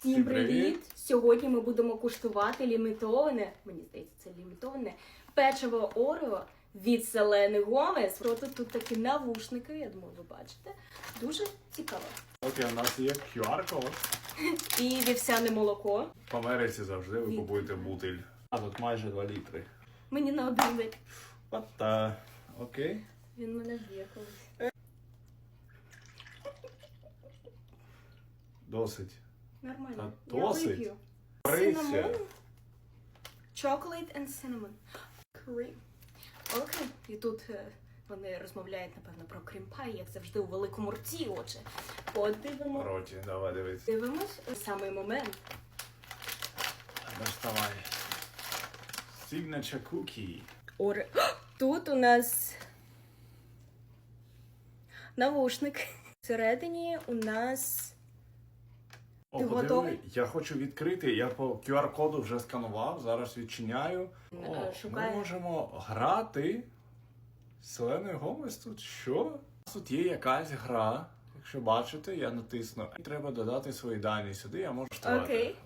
Всім привіт! Сьогодні ми будемо куштувати лімітоване, мені здається, це лімітоване печиво Орео від Селени Гомес. Проте тут такі навушники, я думаю, ви бачите. Дуже цікаво. Окей, у нас є QR-код. І вівсяне молоко. В Америці завжди ви Від- купуєте бутиль. А тут майже 2 літри. Мені на один вид. От та. Окей. Він мене вб'є колись. Досить. Нормально. Та Я досить. вип'ю. Прися. Cinnamon. Chocolate and cinnamon. Cream. Окей. І тут е, вони розмовляють, напевно, про крім-пай, як завжди у великому рті, отже. Подивимо. Роті, давай дивись. Дивимось самий момент. Доставай. Signature cookie. Оре. Тут у нас навушник. Всередині у нас О, Ти подиви, готовий? Я хочу відкрити. Я по QR-коду вже сканував, зараз відчиняю. О, Е, ми можемо грати. Селеною Гомес тут що? Тут є якась гра. Якщо бачите, я натисну. Треба додати свої дані сюди, я можу ставати. Окей.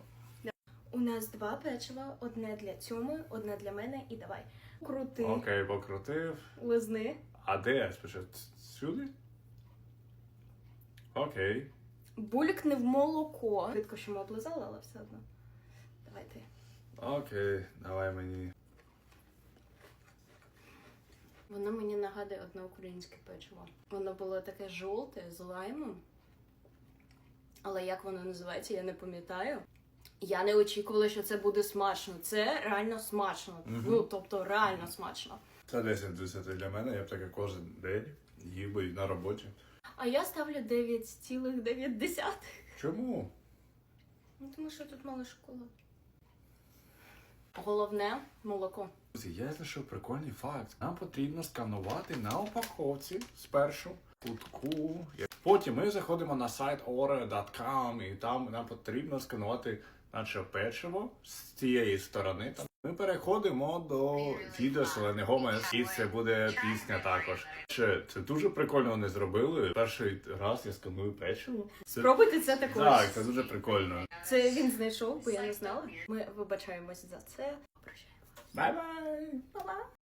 у нас два печива, одне для цьому, одне для мене, і давай. Крути, Окей, покрутив. лизни. А де спочатку? Сюди? Окей. Булькни в молоко. Рідко, що ми облизали, але все одно. Давай ти. Окей, давай мені. Воно мені нагадує одне українське печиво. Воно було таке жовте з лаймом. Але як воно називається, я не пам'ятаю. Я не очікувала, що це буде смачно. Це реально смачно. Мгм. Ну, тобто, реально смачно. Це 10 з 10 для мене, я б таке кожен день їв би на роботі. А я ставлю 9,9. Чому? Ну, тому що тут мало шоколаду. Головне молоко. Друзі, я знайшов прикольний факт. Нам потрібно сканувати на упаковці спершу кутку. Потім ми заходимо на сайт ore.com і там нам потрібно сканувати наше печиво з цієї сторони. Ми переходимо до відео Селени Гомес, і це буде пісня також. Ще це дуже прикольно вони зробили. Перший раз я сканую печиво. Це... Спробуйте це також. Так, це дуже прикольно. Це він знайшов, бо я не знала. Ми вибачаємось за це. Прощаємо. Бай-бай! Па-па.